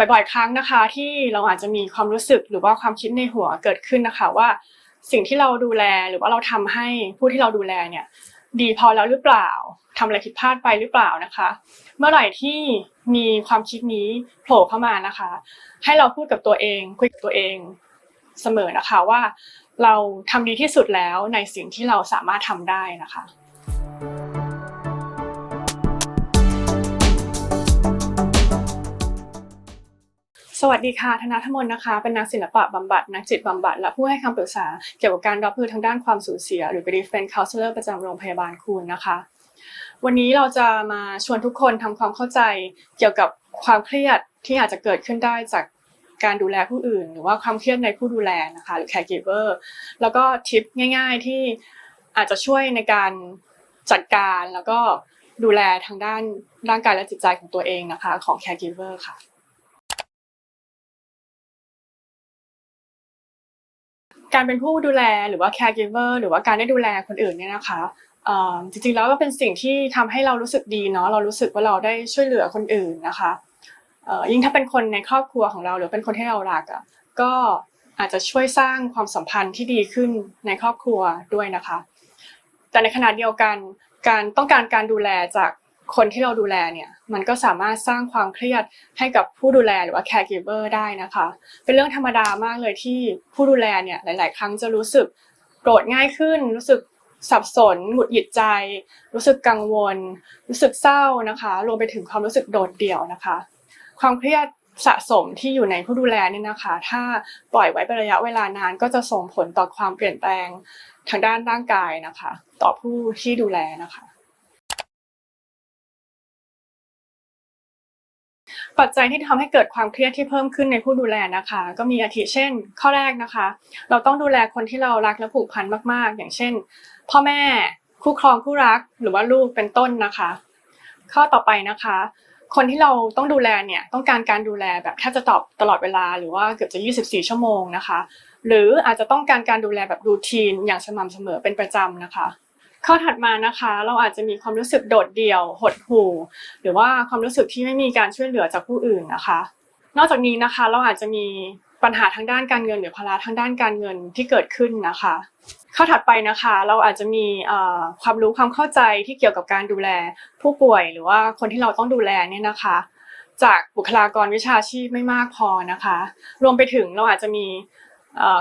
บ่อยๆครั้งนะคะ ที่เราอาจจะมีความรู้สึกหรือว่าความคิดในหัวเกิดขึ้นนะคะว่า สิ่งที่เราดูแลหรือว่าเราทำให้ผู้ที่เราดูแลเนี่ยดีพอแล้วหรือเปล่าทำอะไรผิดพลาดไปหรือเปล่านะคะ เมื่อไหร่ที่มีความคิดนี้โผล่เข้ามานะคะ ให้เราพูดกับตัวเองคุยกับตัวเองเสมอนะคะว่า เราทำดีที่สุดแล้วในสิ่งที่เราสามารถทำได้นะคะ สวัสดีค่ะธนาธมนนะคะ เป็นนักศิลปะบำบัด นักจิตบำบัด และผู้ให้คำปรึกษาเกี่ยวกับการรับมือทางด้านความสูญเสีย หรือ grief friend counselor ประจำโรงพยาบาลคูณนะคะ วันนี้เราจะมาชวนทุกคนทำความเข้าใจเกี่ยวกับความเครียดที่อาจจะเกิดขึ้นได้จากการดูแลผู้อื่น หรือว่าความเครียดในผู้ดูแลนะคะหรือ caregiver แล้วก็ทิปง่าย ๆที่อาจจะช่วยในการจัดการแล้วก็ดูแลทางด้านร่างกายและจิตใจของตัวเองนะคะของ caregiver ค่ะ การเป็นผู้ดูแลหรือว่า caregiver หรือว่าการได้ดูแลคนอื่นเนี่ยนะคะจริงๆแล้วก็เป็นสิ่งที่ทำให้เรารู้สึกดีเนาะเรารู้สึกว่าเราได้ช่วยเหลือคนอื่นนะคะยิ่งถ้าเป็นคนในครอบครัวของเรา หรือเป็นคนที่เรารักอะก็อาจจะช่วยสร้างความสัมพันธ์ที่ดีขึ้นในครอบครัวด้วยนะคะ แต่ในขณะเดียวกันการต้องการการดูแลจาก คนที่เราดูแลเนี่ยมันก็สามารถสร้างความเครียดให้กับผู้ดูแลหรือว่า caregiver ได้นะคะ เป็นเรื่องธรรมดามากเลยที่ผู้ดูแลเนี่ยหลาย ๆ ครั้งจะรู้สึกโกรธง่ายขึ้น รู้สึกสับสนหงุดหงิดใจ รู้สึกกังวล รู้สึกเศร้านะคะรวมไปถึงความรู้สึกโดดเดี่ยวนะคะ ความเครียดสะสมที่อยู่ในผู้ดูแลเนี่ยนะคะ ถ้าปล่อยไว้เป็นระยะเวลานานก็จะส่งผลต่อความเปลี่ยนแปลงทางด้านร่างกายนะคะ ต่อผู้ที่ดูแลนะคะ ปัจจัยที่ทำให้เกิดความเครียดที่เพิ่มขึ้นในผู้ดูแลนะคะ ก็มีอาทิเช่น ข้อแรกนะคะ เราต้องดูแลคนที่เรารักและผูกพันมากๆ อย่างเช่น พ่อแม่คู่ครองคู่รักหรือว่าลูกเป็นต้นนะคะ ข้อต่อไปนะคะ คนที่เราต้องดูแลเนี่ยต้องการการดูแลแบบแทบจะตอบตลอดเวลาหรือว่าเกือบจะ 24 ชั่วโมงนะคะ หรืออาจจะต้องการการดูแลแบบรูทีนอย่างสม่ำเสมอเป็นประจำนะคะ ข้อถัดมานะคะ เราอาจจะมีความรู้สึกโดดเดี่ยว หดหู่ หรือว่าความรู้สึกที่ไม่มีการช่วยเหลือจากผู้อื่นนะคะ นอกจากนี้นะคะ เราอาจจะมีปัญหาทางด้านการเงินหรือภาระทางด้านการเงินที่เกิดขึ้นนะคะ ข้อถัดไปนะคะ เราอาจจะมีความรู้ความเข้าใจที่เกี่ยวกับการดูแลผู้ป่วย หรือว่าคนที่เราต้องดูแลเนี่ยนะคะ จากบุคลากรวิชาชีพไม่มากพอนะคะ รวมไปถึงเราอาจจะมี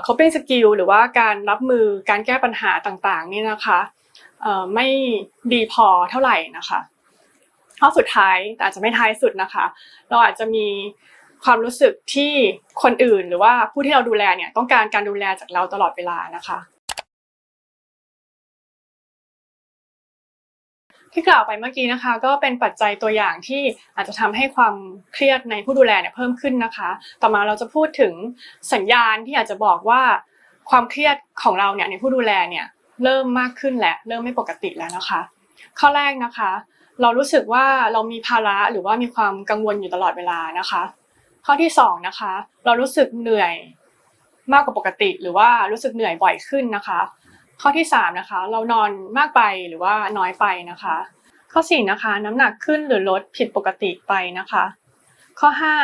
coping skill หรือว่าการรับมือการแก้ปัญหาต่างๆนี่นะคะ ไม่ดีพอเท่าไหร่นะคะข้อสุดท้ายแต่อาจจะไม่ท้ายสุดนะคะ เราอาจจะมีความรู้สึกที่คนอื่นหรือว่าผู้ที่เราดูแลเนี่ยต้องการการดูแลจากเราตลอดเวลานะคะ ที่กล่าวไปเมื่อกี้นะคะ ก็เป็นปัจจัยตัวอย่างที่อาจจะทำให้ความเครียดในผู้ดูแลเนี่ยเพิ่มขึ้นนะคะ ต่อมาเราจะพูดถึงสัญญาณที่อาจจะบอกว่าความเครียดของเราเนี่ยในผู้ดูแลเนี่ย เริ่มมากขึ้นและเริ่มไม่ปกติแล้วนะคะ ข้อแรกนะคะ เรารู้สึกว่าเรามีภาระหรือว่ามีความกังวลอยู่ตลอดเวลานะคะ ข้อที่สองนะคะ เรารู้สึกเหนื่อยมากกว่าปกติ หรือว่ารู้สึกเหนื่อยบ่อยขึ้นนะคะ ข้อที่สามนะคะ เรานอนมากไปหรือว่าน้อยไปนะคะ ข้อสี่นะคะ น้ำหนักขึ้นหรือลดผิดปกติไปนะคะ ข้อห้า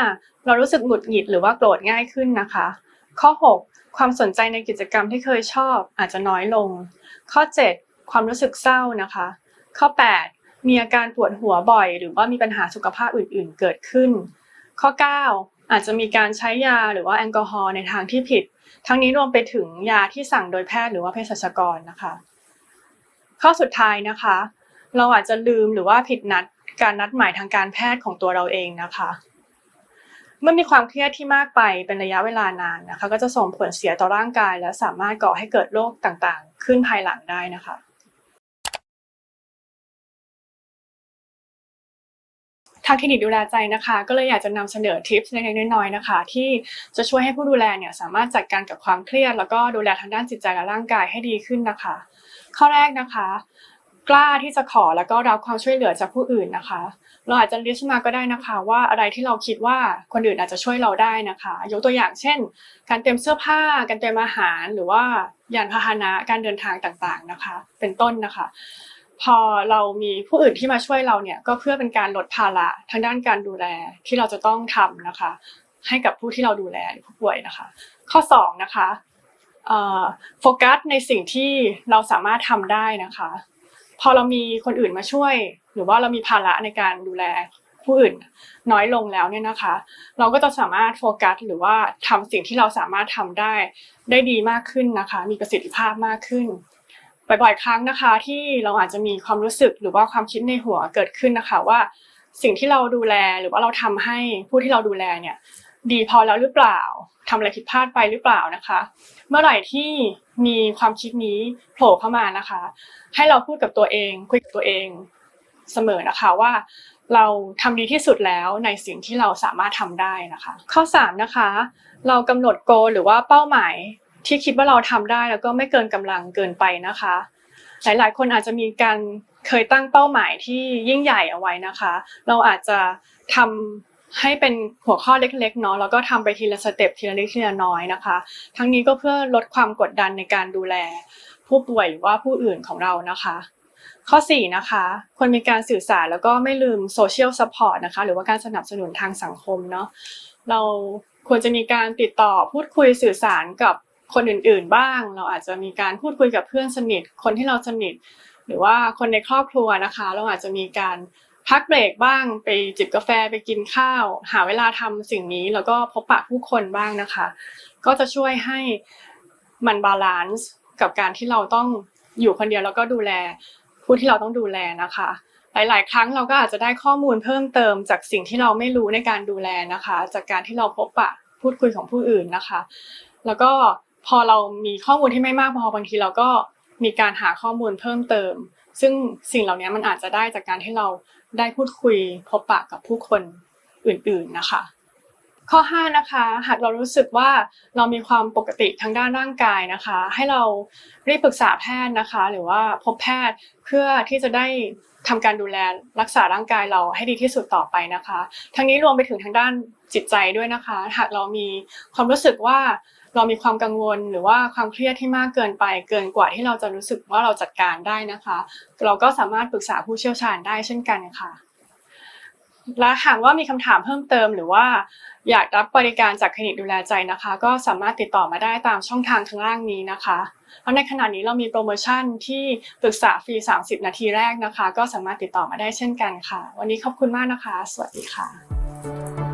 เรารู้สึกหงุดหงิดหรือว่าโกรธง่ายขึ้นนะคะ ข้อหกความสนใจในกิจกรรมที่เคยชอบอาจจะน้อยลง ข้อเจ็ดความรู้สึกเศร้านะคะ ข้อแปดมีอาการปวดหัวบ่อย หรือว่ามีปัญหาสุขภาพอื่น ๆ เกิดขึ้น ข้อ 9 อาจจะมีการใช้ยาหรือว่าแอลกอฮอล์ในทางที่ผิด ทั้งนี้รวมไปถึงยาที่สั่งโดยแพทย์หรือว่าเภสัชกรนะคะ ข้อสุดท้ายนะคะ เราอาจจะลืมหรือว่าผิดนัดการนัดหมายทางการแพทย์ของตัวเราเองนะคะ มื่อมีความเครียดที่มากไปเป็นระยะเวลานานนะคะ ก็จะส่งผลเสียต่อร่างกาย และสามารถก่อให้เกิดโรคต่างๆ ขึ้นภายหลังได้นะคะทางคลินิกดูแลใจนะคะ ก็เลยอยากจะนำเสนอทิปเล็กๆน้อยๆนะคะ ที่จะช่วยให้ผู้ดูแลเนี่ยสามารถจัดการกับความเครียด แล้วก็ดูแลทางด้านจิตใจและร่างกายให้ดีขึ้นนะคะ ข้อแรกนะคะ กล้าที่จะขอแล้วก็รับความช่วยเหลือจากผู้อื่นนะคะ เราอาจจะลิสต์มาก็ได้นะคะ ว่าอะไรที่เราคิดว่าคนอื่นอาจจะช่วยเราได้นะคะ ยกตัวอย่างเช่น การเตรียมเสื้อผ้า การเตรียมอาหาร หรือว่ายานพาหนะการเดินทางต่างๆนะคะ เป็นต้นนะคะ พอเรามีผู้อื่นที่มาช่วยเราเนี่ยก็เพื่อเป็นการลดภาระทางด้านการดูแลที่เราจะต้องทำนะคะ ให้กับผู้ที่เราดูแลผู้ป่วยนะคะ ข้อ2นะคะโฟกัสในสิ่งที่เราสามารถทำได้นะคะ พอเรามีคนอื่นมาช่วย หรือว่าเรามีภาระในการดูแลผู้อื่นน้อยลงแล้วเนี่ยนะคะ เราก็จะสามารถโฟกัสหรือว่าทำสิ่งที่เราสามารถทำได้ได้ดีมากขึ้นนะคะ มีประสิทธิภาพมากขึ้นบ่อยๆครั้งนะคะ ที่เราอาจจะมีความรู้สึกหรือว่าความคิดในหัวเกิดขึ้นนะคะว่าสิ่งที่เราดูแลหรือว่าเราทำให้ผู้ที่เราดูแลเนี่ย ดีพอแล้วหรือเปล่าทำอะไรผิดพลาดไปหรือเปล่านะคะ เมื่อไหร่ที่มีความคิดนี้โผล่เข้ามานะคะ ให้เราพูดกับตัวเองคุยกับตัวเองเสมอนะคะว่าเราทำดีที่สุดแล้วในสิ่งที่เราสามารถทำได้นะคะ ข้อ3นะคะ เรากำหนดโกหรือว่าเป้าหมายที่คิดว่าเราทำได้แล้วก็ไม่เกินกำลังเกินไปนะคะ หลายๆ คนอาจจะมีการเคยตั้งเป้าหมายที่ยิ่งใหญ่เอาไว้นะคะ เราอาจจะทำ ให้เป็นหัวข้อเล็กๆเนาะแล้วก็ทำไปทีละสเต็ปทีละเล็กทีละน้อยนะคะ ทั้งนี้ก็เพื่อลดความกดดันในการดูแล ผู้ป่วยหรือว่าผู้อื่นของเรานะคะ ข้อ 4 นะคะควรมีการสื่อสารแล้วก็ไม่ลืมโซเชียลซัพพอร์ตนะคะหรือว่าการสนับสนุนทางสังคมเนาะเราควรจะมีการติดต่อพูดคุยสื่อสารกับคนอื่นๆบ้าง เราอาจจะมีการพูดคุยกับเพื่อนสนิท คนที่เราสนิท หรือว่าคนในครอบครัวนะคะ เราอาจจะมีการ พักเบรกบ้างไปจิบกาแฟไปกินข้าว หาเวลาทำสิ่งนี้แล้วก็พบปะผู้คนบ้างนะคะ ก็จะช่วยให้มันบาลานซ์กับการที่เราต้องอยู่คนเดียวแล้วก็ดูแลผู้ที่เราต้องดูแลนะคะ หลาย ๆ ครั้งเราก็อาจจะได้ข้อมูลเพิ่มเติมจากสิ่งที่เราไม่รู้ในการดูแลนะคะ จากการที่เราพบปะพูดคุยของผู้อื่นนะคะ แล้วก็พอเรามีข้อมูลที่ไม่มากพอบางทีเราก็มีการหาข้อมูลเพิ่มเติม ซึ่งสิ่งเหล่านี้มันอาจจะได้จากการที่เราได้พูดคุยพบปะกับผู้คนอื่นๆนะคะ ข้อ 5 นะคะ หากเรารู้สึกว่าเรามีความปกติทางด้านร่างกายนะคะ ให้เรารีบปรึกษาแพทย์นะคะ หรือว่าพบแพทย์เพื่อที่จะได้ทำการดูแลรักษาร่างกายเราให้ดีที่สุดต่อไปนะคะ ทั้งนี้รวมไปถึงทางด้านจิตใจด้วยนะคะ หากเรามีความรู้สึกว่า เรามีความกังวลหรือว่าความเครียดที่มากเกินไป เกินกว่าที่เราจะรู้สึกว่าเราจัดการได้นะคะ เราก็สามารถปรึกษาผู้เชี่ยวชาญได้เช่นกันค่ะ และหากว่ามีคำถามเพิ่มเติมหรือว่า อยากรับบริการจากคลินิกดูแลใจนะคะ ก็สามารถติดต่อมาได้ตามช่องทางข้างล่างนี้นะคะแล้วในขณะนี้เรามีโปรโมชั่นที่ปรึกษาฟรี 30 นาทีแรกนะคะ ก็สามารถติดต่อมาได้เช่นกันค่ะ วันนี้ขอบคุณมากนะคะ สวัสดีค่ะ